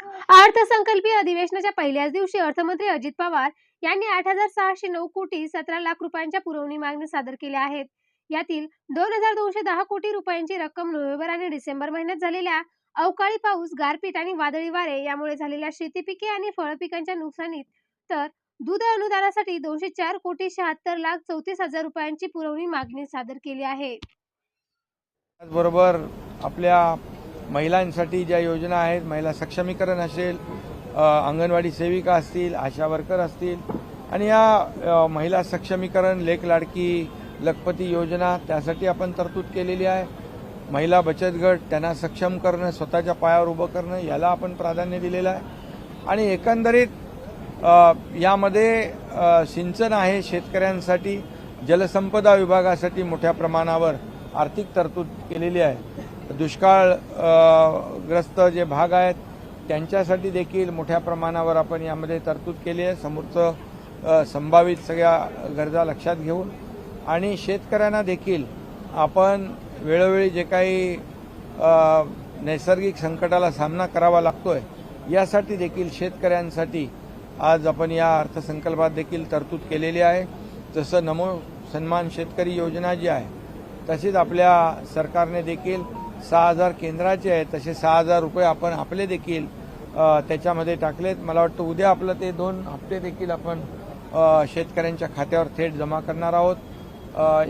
अर्थसंकल्पीय अधिवेशनाच्या पहिल्याच दिवशी अर्थमंत्री अजित पवार यांनी आठ हजार सहाशे नऊ कोटी सतरा लाख रुपयांच्या पुरवणी मागण्या सादर केल्या आहेत. यातील दोन हजार दोनशे दहा कोटी रुपयांची रक्कम नोव्हेंबर आणि डिसेंबर महिन्यात झालेल्या अवकाळी पाऊस गारपीट आणि वादळी वारे यामुळे झालेल्या शेती पिके आणि फळपिकांच्या नुकसानीत तर दूध अनुदानासाठी दोनशे चार कोटी शहात्तर लाख चौतीस हजार रुपयांची पुरवणी मागणी सादर केली आहे. त्याचबरोबर आपल्या महिलांसाठी ज्या योजना आहेत महिला सक्षमीकरण असेल अंगणवाडी सेविका असतील आशा वर्कर असतील आणि या महिला सक्षमीकरण लेख लाडकी लखपती योजना त्यासाठी आपण तरतूद केलेली आहे. महिला बचत गट त्यांना सक्षम करणं स्वतःच्या पायावर उभं करणं याला आपण प्राधान्य दिलेलं आहे. आणि एकंदरीत यामध्ये सिंचन आहे शेतकऱ्यांसाठी जलसंपदा विभागासाठी मोठ्या प्रमाणावर आर्थिक तरतूद केलेली आहे. दुष्काळ ग्रस्त जे भाग आहेत त्यांच्यासाठी देखील मोठ्या प्रमाणावर आपण यामध्ये तरतूद केली आहे. समोरचं संभावित सगळ्या गरजा लक्षात घेऊन. आणि शेतकऱ्यांना देखील आपण वेळोवेळी जे काही नैसर्गिक संकटाला सामना करावा लागतोय यासाठी देखील शेतकऱ्यांसाठी आज आपण या अर्थसंकल्पात देखील तरतूद केलेली आहे. जसं नमो सन्मान शेतकरी योजना जी आहे तशीच आपल्या सरकारने देखील सहा हजार केंद्राचे आहेत तसे सहा हजार रुपये आपण आपले देखील त्याच्यामध्ये टाकलेत. मला वाटतं उद्या आपलं ते दोन हप्ते देखील आपण शेतकऱ्यांच्या खात्यावर थेट जमा करणार आहोत.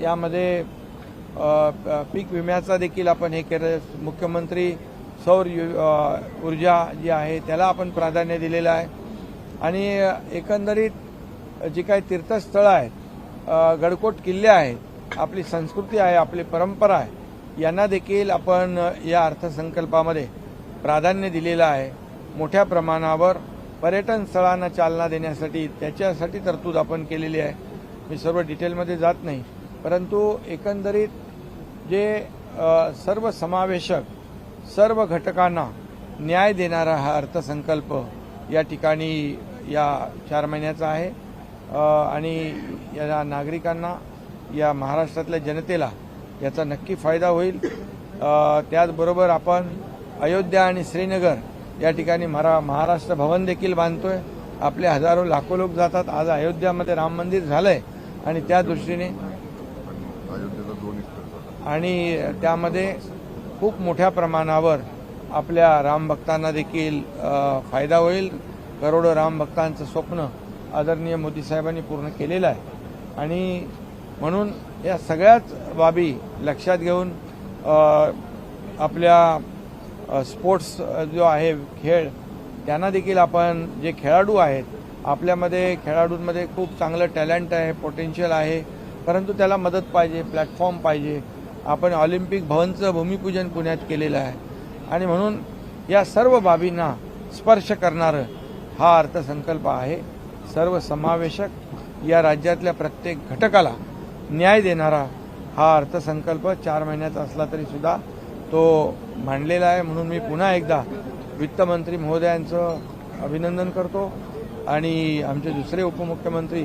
यामध्ये प- पीक विम्याचा देखील आपण हे केलं. मुख्यमंत्री सौर ऊर्जा जी आहे त्याला आपण प्राधान्य दिलेलं आहे. आणि एकंदरीत जी काही तीर्थस्थळं आहेत गडकोट किल्ले आहेत आपली संस्कृती आहे आपली परंपरा आहे यांना देखील आपण या अर्थसंकल्पामध्ये प्राधान्य दिलेलं आहे. मोठ्या प्रमाणावर पर्यटन स्थळांना चालना देण्यासाठी त्याच्यासाठी तरतूद आपण केलेली आहे. मी सर्व डिटेलमध्ये जात नाही. परंतु एकंदरीत जे सर्व समावेशक सर्व घटकांना न्याय देणारा हा अर्थसंकल्प या ठिकाणी या चार महिन्याचा आहे. आणि या नागरिकांना या महाराष्ट्रातल्या जनतेला याचा नक्की फायदा होईल. त्याचबरोबर आपण अयोध्या आणि श्रीनगर या ठिकाणी मरा महाराष्ट्र भवन देखील बांधतोय. आपले हजारो लाखो लोक जातात. आज अयोध्यामध्ये राम मंदिर झालंय आणि त्या दृष्टीने आणि त्यामध्ये खूप मोठ्या प्रमाणावर आपल्या रामभक्तांना देखील फायदा होईल. करोडो रामभक्तांचं स्वप्न आदरणीय मोदी साहेबांनी पूर्ण केलेलं आहे. आणि म्हणून या सगळ्याच बाबी लक्षात घेऊन आपल्या स्पोर्ट्स जो आहे खेळ त्यांना देखील आपण जे खेळाडू आहेत आपल्यामध्ये खेळाडूंमध्ये खूप चांगलं टॅलेंट आहे पोटेन्शियल आहे परंतु त्याला मदत पाहिजे प्लॅटफॉर्म पाहिजे. आपण ऑलिम्पिक भवनचं भूमिपूजन पुण्यात केलेलं आहे. आणि म्हणून या सर्व बाबींना स्पर्श करणारं हा अर्थसंकल्प आहे. सर्व समावेशक या राज्यातल्या प्रत्येक घटकाला न्याय देणारा हा अर्थसंकल्प चार महिन्याचा असला तरी सुद्धा तो मांडलेला आहे. म्हणून मी पुन्हा एकदा वित्तमंत्री महोदयांचं अभिनंदन करतो आणि आमचे दुसरे उपमुख्यमंत्री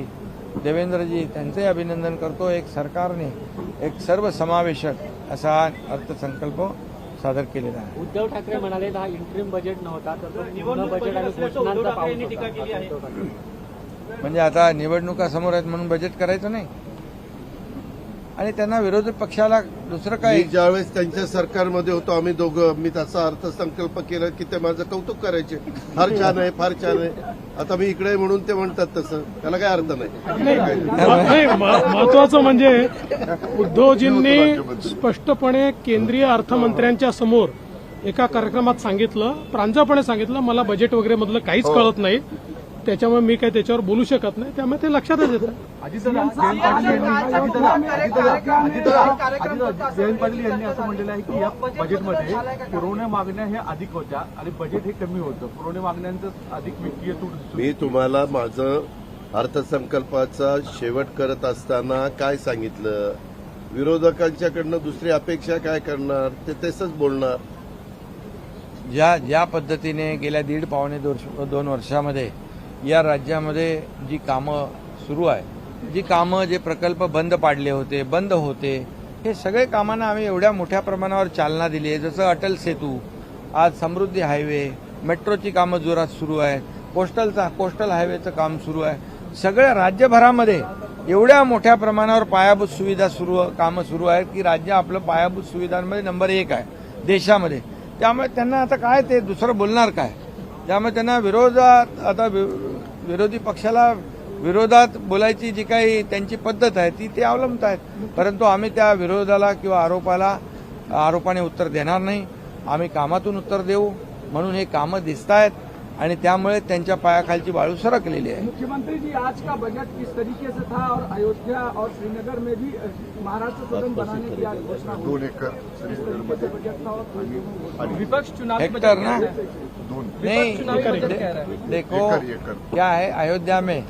देवेंद्रजी त्यांचंही अभिनंदन करतो. एक सरकारने एक सर्वसमावेशक असा हा अर्थसंकल्प सादर केलेला आहे. उद्धव ठाकरे म्हणाले हा इंटरिम बजेट नव्हता तर बजेट आणि ठाकरे. म्हणजे आता निवडणुका समोर आहेत म्हणून बजेट करायचं नाही. आणि त्यांना विरोधी पक्षाला दुसरं काय? मी ज्यावेळेस त्यांच्या सरकारमध्ये होतो आम्ही दोघं मी त्याचा अर्थसंकल्प केला की ते माझं कौतुक करायचे. फार छान आहे फार छान आहे. आता मी इकडे म्हणून ते म्हणतात तसं. त्याला काय अर्थ नाही. महत्वाचं म्हणजे उद्धवजींनी स्पष्टपणे केंद्रीय अर्थमंत्र्यांच्या समोर एका कार्यक्रमात सांगितलं प्रांजळपणे सांगितलं मला बजेट वगैरे मधलं काहीच कळत नाही. त्याच्यामुळे मी काही त्याच्यावर बोलू शकत नाही त्यामुळे ते लक्षातच येतं जयंत पाटील यांनी असं म्हटलेलं आहे की या बजेटमध्ये पुरवण्या मागण्या हे अधिक होत्या आणि बजेट हे कमी होतं. पुरवण्या मागण्यांचं अधिक वित्तीय तूट मी तुम्हाला माझं अर्थसंकल्पाचा शेवट करत असताना काय सांगितलं? विरोधकांच्याकडनं दुसरी अपेक्षा काय करणार? ते तसंच बोलणार. ज्या ज्या पद्धतीने गेल्या दीड पावणे दोन दोन वर्षामध्ये या राज्यामध्ये जी कामं सुरू आहे जी कामं जे प्रकल्प बंद पाडले होते बंद होते हे सगळे कामांना आम्ही एवढ्या मोठ्या प्रमाणावर चालना दिली आहे. जसं अटल सेतू आज समृद्धी हायवे मेट्रोची कामं जोरात सुरू आहे कोस्टलचा कोस्टल हायवेचं काम सुरू आहे. सगळ्या राज्यभरामध्ये एवढ्या मोठ्या प्रमाणावर पायाभूत सुविधा सुरू कामं सुरू आहेत की राज्य आपलं पायाभूत सुविधांमध्ये नंबर एक आहे देशामध्ये. त्यामुळे त्यांना आता काय ते दुसरं बोलणार काय? त्यामुळे त्यांना विरोधात आता वि- विरोधी पक्षाला विरोधात बोलायची जी काही त्यांची पद्धत आहे ती ते अवलंबत आहेत. परंतु आम्ही त्या विरोधाला किंवा आरोपाला आरोपाने उत्तर देणार नाही. आम्ही कामातून उत्तर देऊ. म्हणून हे कामं दिसत आहेत आणि त्यामुळे त्यांच्या पायाखालची बाळू सरकलेली आहे. मुख्यमंत्री जी आज का बजट किस तरीके से था और अयोध्या और श्रीनगर में भी महाराष्ट्र सदन बनाने की आज घोषणा हुई दोन एकर विपक्ष चुनाव हेक्टर ना? नहीं। देखो। क्या है अयोध्या में?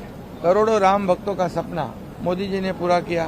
करोड़ों राम भक्तों का सपना मोदी जी ने पूरा किया।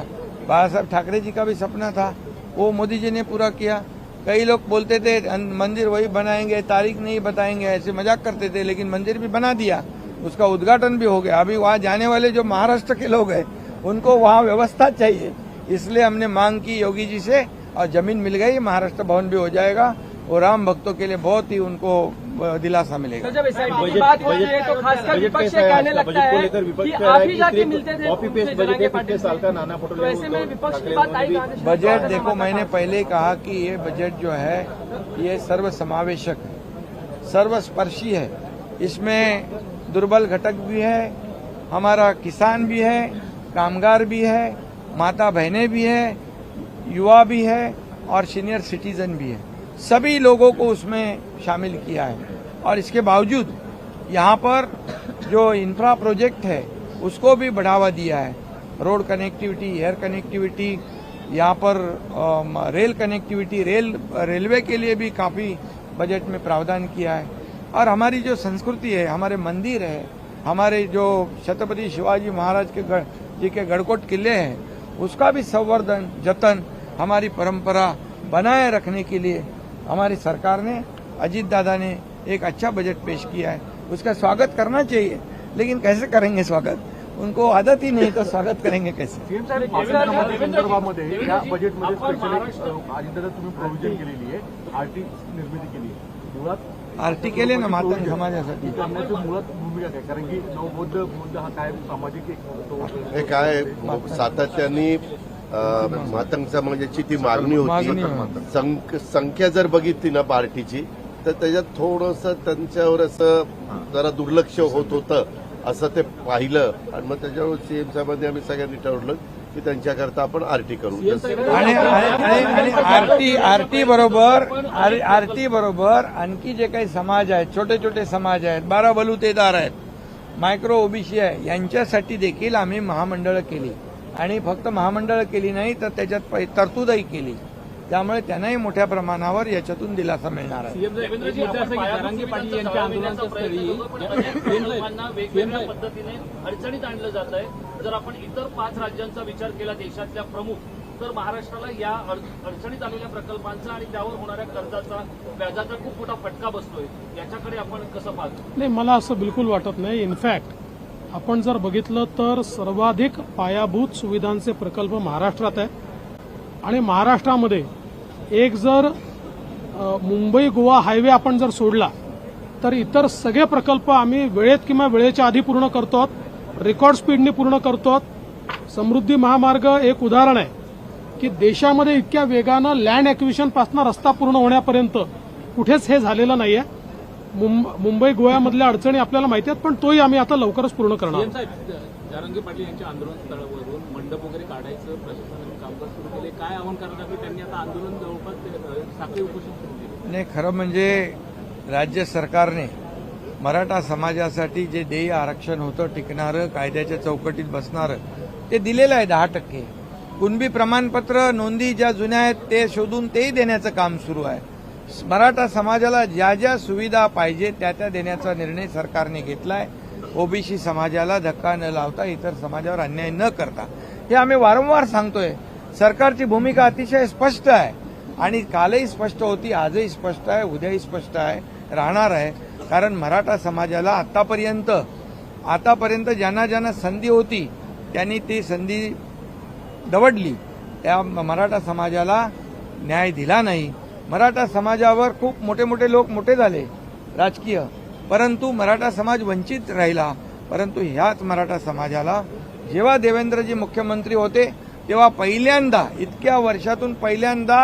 बाला साहब ठाकरे जी का भी सपना था वो मोदी जी ने पूरा किया। कई लोग बोलते थे मंदिर वही बनाएँगे, तारीख नहीं बताएँगे, ऐसे मज़ाक करते थे, लेकिन मंदिर भी बना दिया। उसका उद्घाटन भी हो गया। अभी वहाँ जाने वाले जो महाराष्ट्र के लोग हैं, उनको वहाँ व्यवस्था चाहिए। इसलिए हमने मांग की योगी जी से, और ज़मीन मिल गई, महाराष्ट्र भवन भी हो जाएगा। और राम भक्तों के लिए बहुत ही उनको दिलासा मिलेगा। जब एसआईटी की बात होती है तो खासकर विपक्ष ये कहने लगता है कि आप ही जाके मिलते थे कॉपी पेस्ट बजट है साल का नाना फ़ोटो तो ऐसे में विपक्ष की बात आई बजट देखो मैंने पहले कहा कि ये बजट जो है ये सर्व समावेशक है सर्वस्पर्शी है। इसमें दुर्बल घटक भी है हमारा किसान भी है कामगार भी है माता बहनें भी है युवा भी है और सीनियर सिटीजन भी है। सभी लोगों को उसमें शामिल किया है। और इसके बावजूद यहाँ पर जो इंफ्रा प्रोजेक्ट है, उसको भी बढ़ावा दिया है। रोड कनेक्टिविटी एयर कनेक्टिविटी यहाँ पर रेल कनेक्टिविटी रेल रेलवे के लिए भी काफ़ी बजट में प्रावधान किया है। और हमारी जो संस्कृति है, हमारे मंदिर है, हमारे जो छत्रपति शिवाजी महाराज के गढ़, जी के गढ़कोट किले हैं, उसका भी संवर्धन, जतन हमारी परंपरा बनाए रखने के लिए हमारी सरकार ने अजीत दादा ने एक अच्छा बजट पेश किया है। उसका स्वागत करना चाहिए लेकिन कैसे करेंगे स्वागत? उनको आदत ही नहीं तो स्वागत करेंगे कैसे? संदर्भामध्ये या बजेटमध्ये तुम्ही प्रोव्हिजन केलेली आहे आरटी निर्मिती केली आहे मुळात आरटी केले ना मातंग समाजासाठी मुळात भूमिका काय। कारण की नवबौद्ध बौद्ध हा काय सामाजिक एक तो हे काय सातत्याने मातंग समाजाची ती मागणी होती. होती. संख- संख्या जर बघितली ना पार्टीची तर त्याच्यात थोडस त्यांच्यावर असं जरा दुर्लक्ष होत होतं असं ते पाहिलं. आणि मग त्याच्यावर सीएम साहेबांनी आम्ही सगळ्यांनी ठरवलं की त्यांच्याकरता आपण आरटी करू. आणि आरती आरती बरोबर आर- आरती बरोबर आणखी जे काही समाज आहेत छोटे छोटे समाज आहेत बारा बलुतेदार आहेत मायक्रो ओबीसी आहे यांच्यासाठी देखील आम्ही महामंडळं केली. आणि फक्त महामंडळं केली नाही तर त्याच्यात पै- तरतूदही केली. त्यामुळे त्यांनाही मोठ्या प्रमाणावर याच्यातून दिलासा मिळणार आहे. अडचणीत आणलं जात आहे. जर आपण इतर पाच राज्यांचा विचार केला देशातल्या प्रमुख तर महाराष्ट्राला या अड- अडचणीत आलेल्या प्रकल्पांचा आणि त्यावर होणाऱ्या कर्जाचा व्याजाचा खूप मोठा फटका बसतोय. याच्याकडे आपण कसं पाहतो? नाही मला असं बिलकुल वाटत नाही. इनफॅक्ट आपण जर बघितलं तर सर्वाधिक पायाभूत सुविधांचे प्रकल्प महाराष्ट्रात आहेत. आणि महाराष्ट्रामध्ये एक जर मुंबई गोवा हायवे आपण जर सोडला तर इतर सगळे प्रकल्प आम्ही वेळेत किंवा वेळेच्या आधी पूर्ण करतो रेकॉर्ड स्पीडने पूर्ण करतो समृद्धी महामार्ग एक उदाहरण आहे की देशामध्ये इतक्या वेगानं लँड ॲक्विशनपासून रस्ता पूर्ण होण्यापर्यंत कुठेच हे झालेलं नाही आहे मुंबई गोव्यामधल्या अडचणी आपल्याला माहिती आहेत पण तोही आम्ही आता लवकरच पूर्ण करणार जारंगे पाटील यांच्या आंदोलन स्थळावरून मंडप वगैरे काढायचं प्रशासनाने कामकाज सुरू केले. काय आव्हान करणार की त्यांनी आता आंदोलन जवळपास साखळी उपोषण सुरू केले? नाही खरं म्हणजे राज्य सरकारने मराठा समाजासाठी जे देय आरक्षण होतं टिकणारं कायद्याच्या चौकटीत बसणारं ते दिलेलं आहे दहा टक्के. कुणबी प्रमाणपत्र नोंदी ज्या जुन्या आहेत ते शोधून तेही देण्याचं काम सुरू आहे. मराठा समाजाला ज्या ज्या सुविधा पाहिजे त्या त्या देण्याचा निर्णय सरकारने घेतलाय. ओबीसी समाजाला धक्का न लावता इतर समाजावर अन्याय न करता. हे आम्ही वारंवार सांगतोय. सरकारची भूमिका अतिशय स्पष्ट आहे. आणि कालही स्पष्ट होती आजही स्पष्ट आहे उद्याही स्पष्ट आहे राहणार आहे. कारण मराठा समाजाला आतापर्यंत आतापर्यंत ज्यांना ज्यांना संधी होती त्यांनी ती संधी दवडली. त्या मराठा समाजाला न्याय दिला नाही. मराठा समाजावर खूप मोठे मोठे लोक मोठे झाले राजकीय. परंतु मराठा समाज वंचित राहिला. परंतु ह्याच मराठा समाजाला जेव्हा देवेंद्रजी मुख्यमंत्री होते तेव्हा पहिल्यांदा इतक्या वर्षातून पहिल्यांदा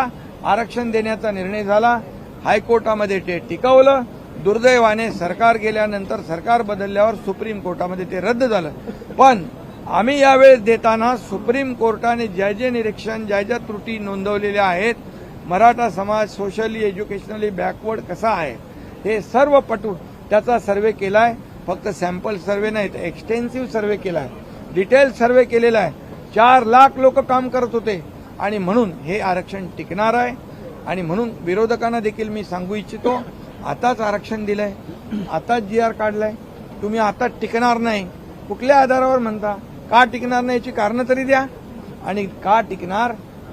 आरक्षण देण्याचा निर्णय झाला. हायकोर्टामध्ये ते टिकवलं. दुर्दैवाने सरकार गेल्यानंतर सरकार बदलल्यावर सुप्रीम कोर्टामध्ये ते रद्द झालं. पण आम्ही यावेळेस देताना सुप्रीम कोर्टाने ज्या जे निरीक्षण ज्या ज्या त्रुटी नोंदवलेल्या आहेत मराठा समाज सोशली एज्युकेशनली बॅकवर्ड कसा आहे हे सर्व पटू त्याचा सर्वे केलाय. फक्त सॅम्पल सर्वे नाही तर एक्सटेन्सिव्ह सर्वे केलाय. डिटेल सर्वे केलेला आहे. चार लाख लोक काम करत होते. आणि म्हणून हे आरक्षण टिकणार आहे. आणि म्हणून विरोधकांना देखील मी सांगू इच्छितो आताच आरक्षण दिलंय. आताच जी आर काढलाय. तुम्ही आता टिकणार नाही. कुठल्या आधारावर म्हणता? का टिकणार नाही याची कारणं तरी द्या. आणि का टिकणार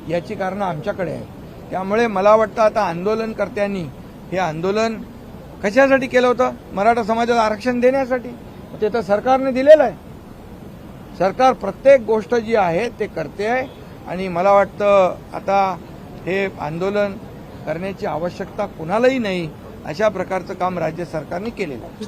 याची कारणं आमच्याकडे आहे त्यामुळे मला वाटतं आता आंदोलनकर्त्यांनी हे आंदोलन कशासाठी केलं होतं? मराठा समाजाला आरक्षण देण्यासाठी. ते तर सरकारने दिलेलं आहे. सरकार प्रत्येक गोष्ट जी आहे ते करते आहे. आणि मला वाटतं आता हे आंदोलन करण्याची आवश्यकता कुणालाही नाही अशा प्रकारचं काम राज्य सरकारने केलेलं आहे.